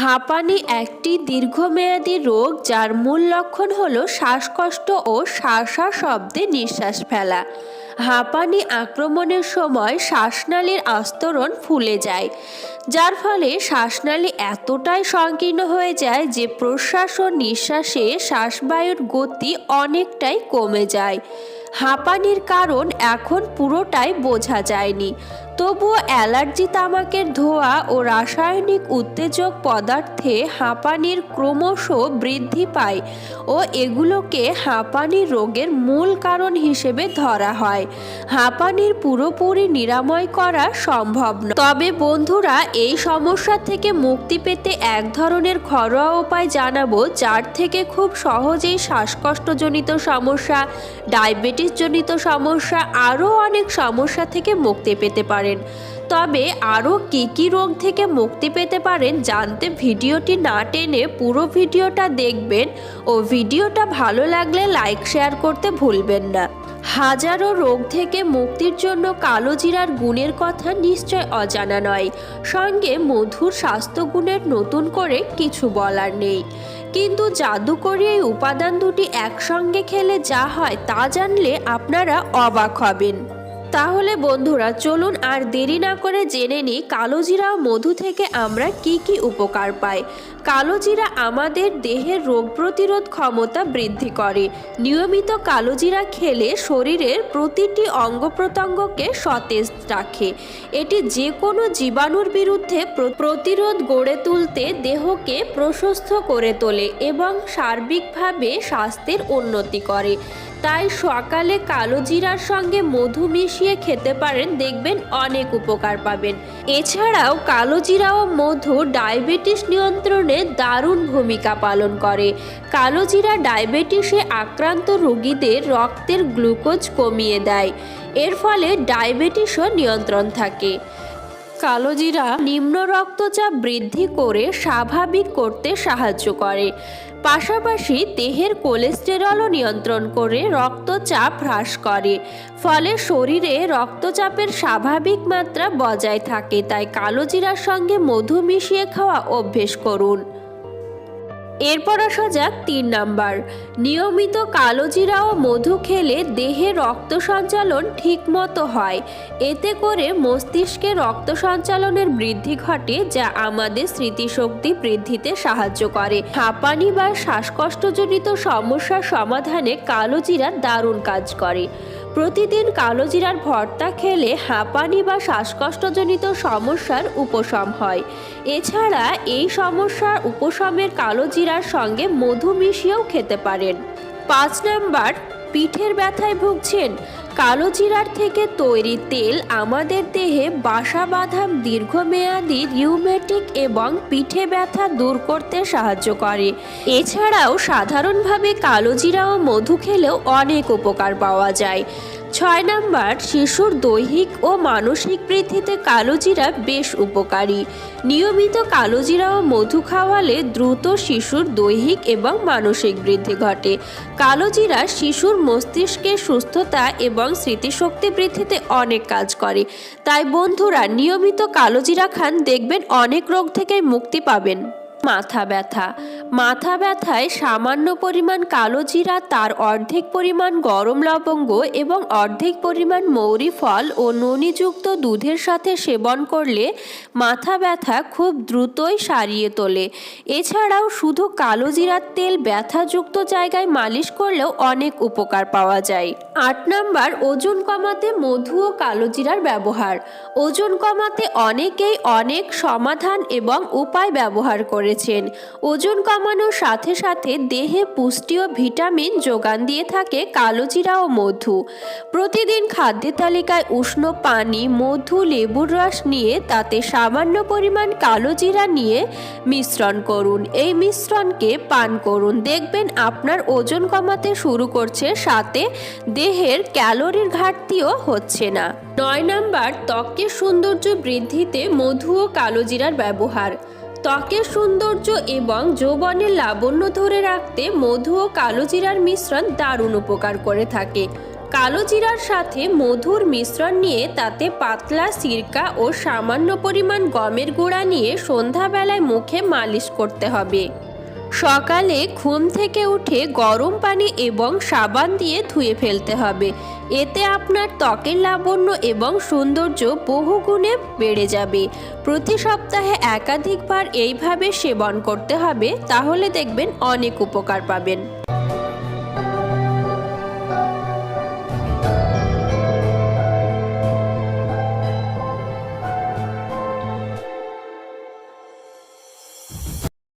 হাঁপানি একটি দীর্ঘমেয়াদী রোগ যার মূল লক্ষণ হল শ্বাসকষ্ট ও শাসা শব্দে নিঃশ্বাস ফেলা। হাঁপানি আক্রমণের সময় শ্বাসনালীর আস্তরণ ফুলে যায়, যার ফলে শ্বাসনালী এতটাই সংকীর্ণ হয়ে যায় যে প্রশ্বাস ও নিঃশ্বাসে শ্বাসবায়ুর গতি অনেকটাই কমে যায়। হাঁপানির কারণ এখন পুরোটাই বোঝা যায়নি। তবুও অ্যালার্জি তামাকের ধোঁয়া ও রাসায়নিক উত্তেজক পদার্থে হাঁপানির ক্রমশ বৃদ্ধি পায় ও এগুলোকে হাঁপানি রোগের মূল কারণ হিসেবে ধরা হয়। হাঁপানির পুরোপুরি নিরাময় করা সম্ভব নয়। তবে বন্ধুরা, এই সমস্যা থেকে মুক্তি পেতে এক ধরনের ঘরোয়া উপায় জানাব, যার থেকে খুব সহজেই শ্বাসকষ্টজনিত সমস্যা ডায়াবেটিসজনিত সমস্যা আরও অনেক সমস্যা থেকে মুক্তি পেতে পারেন। তবে আরও কী কী রোগ থেকে মুক্তি পেতে পারেন জানতে ভিডিওটি না টেনে পুরো ভিডিওটা দেখবেন ও ভিডিওটা ভালো লাগলে লাইক, শেয়ার করতে ভুলবেন না। হাজারো রোগ থেকে মুক্তির জন্য কালো জিরার গুণের কথা নিশ্চয় অজানা নয়। সঙ্গে মধুর স্বাস্থ্যগুণের নতুন করে কিছু বলার নেই। কিন্তু জাদুকরি এই উপাদান দুটি একসঙ্গে খেলে যা হয় তা জানলে আপনারা অবাক হবেন। তাহলে বন্ধুরা, চলুন আর দেরি না করে জেনে নিই কালোজিরা মধু থেকে আমরা কি কি উপকার পাই। কালোজিরা আমাদের দেহের রোগ প্রতিরোধ ক্ষমতা বৃদ্ধি করে। নিয়মিত কালোজিরা খেলে শরীরের প্রতিটি অঙ্গ প্রত্যঙ্গকে সতেজ রাখে। এটি যে কোনো জীবাণুর বিরুদ্ধে প্রতিরোধ গড়ে তুলতে দেহকে প্রশস্ত করে তোলে এবং সার্বিকভাবে স্বাস্থ্যের উন্নতি করে। তাই সকালে কালো জিরার সঙ্গে মধু মিশিয়ে খেতে পারেন, দেখবেন অনেক উপকার পাবেন। এছাড়াও কালো জিরা ও মধু ডায়াবেটিস নিয়ন্ত্রণে দারুণ ভূমিকা পালন করে। কালো জিরা ডায়াবেটিসে আক্রান্ত রোগীদের রক্তের গ্লুকোজ কমিয়ে দেয়। এর ফলে ডায়াবেটিসও নিয়ন্ত্রণ থাকে। কালোজিরা নিম্ন রক্তচাপ বৃদ্ধি করে স্বাভাবিক করতে সাহায্য করে। পাশাপাশি দেহের কোলেস্টেরলও নিয়ন্ত্রণ করে রক্তচাপ হ্রাস করে। ফলে শরীরে রক্তচাপের স্বাভাবিক মাত্রা বজায় থাকে, তাই কালোজিরার সঙ্গে মধু মিশিয়ে খাওয়া অভ্যেস করুন। এরপর আসা যাক তিন নাম্বার। নিয়মিত কালোজিরা ও মধু খেলে দেহে রক্ত সঞ্চালন ঠিকমতো হয়। এতে করে মস্তিষ্কে রক্ত সঞ্চালনের বৃদ্ধি ঘটে, যা আমাদের স্মৃতিশক্তি বৃদ্ধিতে সাহায্য করে। হাঁপানি বা শ্বাসকষ্টজনিত সমস্যার সমাধানে কালোজিরা দারুণ কাজ করে। প্রতিদিন কালোজিরার ভর্তা খেলে হাঁপানি বা শ্বাসকষ্টজনিত সমস্যার উপশম হয়। এছাড়া এই সমস্যার উপশমের কালোজিরার সঙ্গে মধু মিশিয়েও খেতে পারেন। পাঁচ নাম্বার, পিঠের ব্যথায় ভুগছেন। কালো জিরার থেকে তৈরি তেল আমাদের দেহে বাসা বাঁধা দীর্ঘমেয়াদি রিউমেটিক এবং পিঠে ব্যথা দূর করতে সাহায্য করে। এছাড়াও সাধারণভাবে কালো জিরা ও মধু খেলেও অনেক উপকার পাওয়া যায়। ছয় নাম্বার, শিশুর দৈহিক ও মানসিক বৃদ্ধিতে কালোজিরা বেশ উপকারী। নিয়মিত কালোজিরা ও মধু খাওয়ালে দ্রুত শিশুর দৈহিক এবং মানসিক বৃদ্ধি ঘটে। কালোজিরা শিশুর মস্তিষ্কের সুস্থতা এবং স্মৃতিশক্তি বৃদ্ধিতে অনেক কাজ করে। তাই বন্ধুরা, নিয়মিত কালোজিরা খান, দেখবেন অনেক রোগ থেকে মুক্তি পাবেন। মাথা ব্যথা মাথা ব্যথায় সামান্য পরিমাণ কালো জিরা, তার অর্ধেক পরিমাণ গরম লবঙ্গ এবং অর্ধেক পরিমাণ মৌরি ফল ও ননিযুক্ত দুধের সাথে সেবন করলে মাথা ব্যথা খুব দ্রুতই সারিয়ে তোলে। এছাড়াও শুধু কালো জিরার তেল ব্যথাযুক্ত জায়গায় মালিশ করলেও অনেক উপকার পাওয়া যায়। আট নাম্বার, ওজন কমাতে মধু ও কালো জিরার ব্যবহার। ওজন কমাতে অনেকেই অনেক সমাধান এবং উপায় ব্যবহার করেছেন। ওজন কমানোর সাথে সাথে দেহে পুষ্টি ও ভিটামিন যোগান দিয়ে থাকে কালোজিরা ও মধু। প্রতিদিন খাদ্যের তালিকায় উষ্ণ পানি, মধু, লেবুর রস নিয়ে তাতে সামান্য পরিমাণ কালোজিরা নিয়ে মিশ্রণ করুন। এই মিশ্রণকে পান করুন। দেখবেন আপনার ওজন কমাতে শুরু করছে, সাথে দেহের ক্যালোরির ঘাটতিও হচ্ছে না। নয় নাম্বার, ত্বকের সৌন্দর্য বৃদ্ধিতে মধু ও কালোজিরার ব্যবহার। ত্বকের সৌন্দর্য এবং যৌবনের লাবণ্য ধরে রাখতে মধু ও কালোজিরার মিশ্রণ দারুণ উপকার করে থাকে। কালোজিরার সাথে মধুর মিশ্রণ নিয়ে তাতে পাতলা, সিরকা ও সামান্য পরিমাণ গমের গুঁড়া নিয়ে সন্ধ্যাবেলায় মুখে মালিশ করতে হবে। সকালে ঘুম থেকে উঠে গরম পানি এবং সাবান দিয়ে ধুয়ে ফেলতে হবে। এতে আপনার ত্বকের লাবণ্য এবং সৌন্দর্য বহুগুণে বেড়ে যাবে। প্রতি সপ্তাহে একাধিকবার এইভাবে সেবন করতে হবে, তাহলে দেখবেন অনেক উপকার পাবেন।